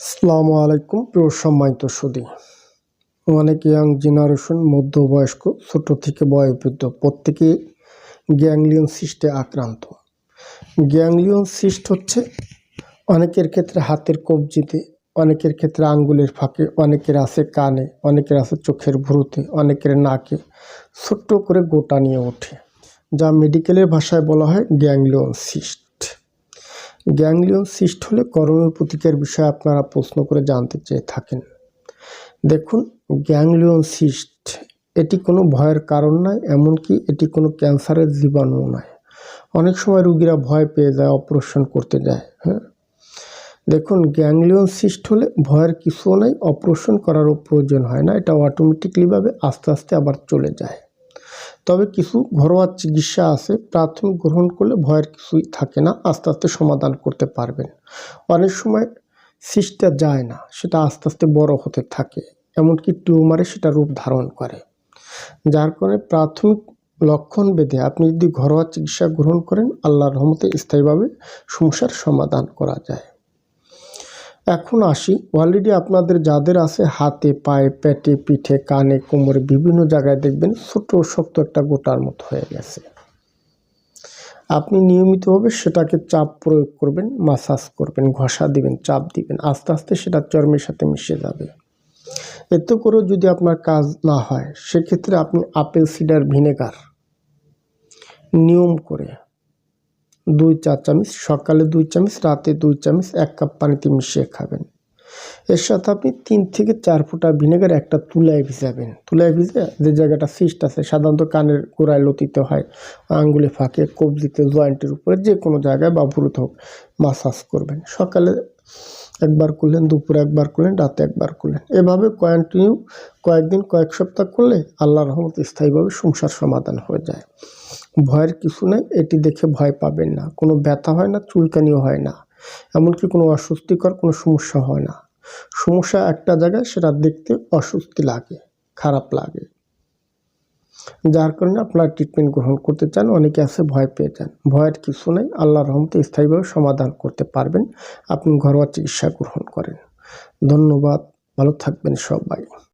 আসসালামু আলাইকুম, প্রিয় সম্মানিত সুদী। অনেক ইয়াং জেনারেশন মধ্যবয়স্ক, ছোট থেকে বয়োবৃদ্ধ, প্রত্যেকেই গ্যাংলিয়ন সিস্টে আক্রান্ত। গ্যাংলিয়ন সিস্ট হচ্ছে অনেকের ক্ষেত্রে হাতের কবজিতে, অনেকের ক্ষেত্রে আঙ্গুলের ফাঁকে, অনেকের আছে কানে, অনেকের আছে চোখের ভ্রুতে, অনেকের নাকে। ছোট্ট করে গোটা নিয়ে ওঠে, যা মেডিকেলের ভাষায় বলা হয় গ্যাংলিয়ন সিস্ট গ্যাংলিয়ন সিস্ট হলে করণীয় প্রতিকার বিষয়ে আপনারা প্রশ্ন করে জানতে চেয়ে থাকেন। দেখুন, গ্যাংলিয়ন সিস্ট এটি কোনো ভয়ের কারণ নয়, এমনকি এটি কোনো ক্যান্সারের জীবাণু নয়। অনেক সময় রুগীরা ভয় পেয়ে যায়, অপারেশন করতে যায় হ্যাঁ? দেখুন, গ্যাংলিয়ন সিস্ট হলে ভয়ের কিছুও নাই, অপারেশন করারও প্রয়োজন হয় না, এটা অটোমেটিকলিভাবে আস্তে আস্তে আবার চলে যায়। তবে কিছু ঘরোয়া চিকিৎসা আছে, প্রাথমিক গ্রহণ করলে ভয়ের কিছুই থাকে না, আস্তে আস্তে সমাধান করতে পারবেন। অনেক সময় সিস্টটা যায় না, সেটা আস্তে আস্তে বড় হতে থাকে, এমনকি টিউমারে সেটা রূপ ধারণ করে। যার কারণে প্রাথমিক লক্ষণ বেঁধে আপনি যদি ঘরোয়া চিকিৎসা গ্রহণ করেন, আল্লাহর রহমতে স্থায়ীভাবে সমস্যার সমাধান করা যায়। এখন আসি। অলরেডি আপনাদের যাদের আছে হাতে, পায়ে, পেটে, পিঠে, কানে, কোমরে বিভিন্ন জায়গায় দেখবেন ছোট শক্ত একটা গোটার মতো হয়ে গেছে। আপনি নিয়মিতভাবে সেটাকে চাপ প্রয়োগ করবেন মাসাজ করবেন, ঘষা দিবেন, চাপ দিবেন, আস্তে আস্তে সেটা চর্মের সাথে মিশে যাবে। এতে করেও যদি আপনার কাজ না হয়, সেক্ষেত্রে আপনি আপেল সিডার ভিনেগার নিয়ম করে দুই চা চামচ সকালে দুই চামচ রাতে দুই চামচ এক কাপ পানিতে মিশিয়ে খাবেন। এর সাথে আপনি তিন থেকে চার ফুটা ভিনেগার একটা তুলায় ভিজাবেন। তুলায় ভিজে যে জায়গাটা সিস্ট আছে, সাধারণত কানের গোড়ায় লতিতে হয়, আঙ্গুলে ফাঁকে, কবজিতে, জয়েন্টের উপরে, যে কোনো জায়গায় বা ভুরুত হোক মাসাজ করবেন। সকালে একবার করলেন, দুপুরে একবার করলেন, রাতে একবার করলেন। এভাবে কন্টিনিউ কয়েকদিন, কয়েক সপ্তাহ করলে আল্লাহ রহমত স্থায়ীভাবে সংসার সমাধান হয়ে যায়। ভয়ের কিছু নাই, এটি দেখে ভয় পাবেন না। কোনো ব্যথা হয় না, চুলকানিও হয় না। এমনকি কোনো অস্বস্তিকর কোনো সমস্যা হয় না। সমস্যা একটা জায়গায় সেটা দেখতে অস্বস্তি লাগে, খারাপ লাগে। যার কারণে আপনারা ট্রিটমেন্ট গ্রহণ করতে চান, অনেকে আছে ভয় পেয়ে যান। ভয়ের কিছু নেই আল্লাহ রহমতে স্থায়ীভাবে সমাধান করতে পারবেন। আপনি ঘরোয়া চিকিৎসা গ্রহণ করেন। ধন্যবাদ, ভালো থাকবেন সবাই।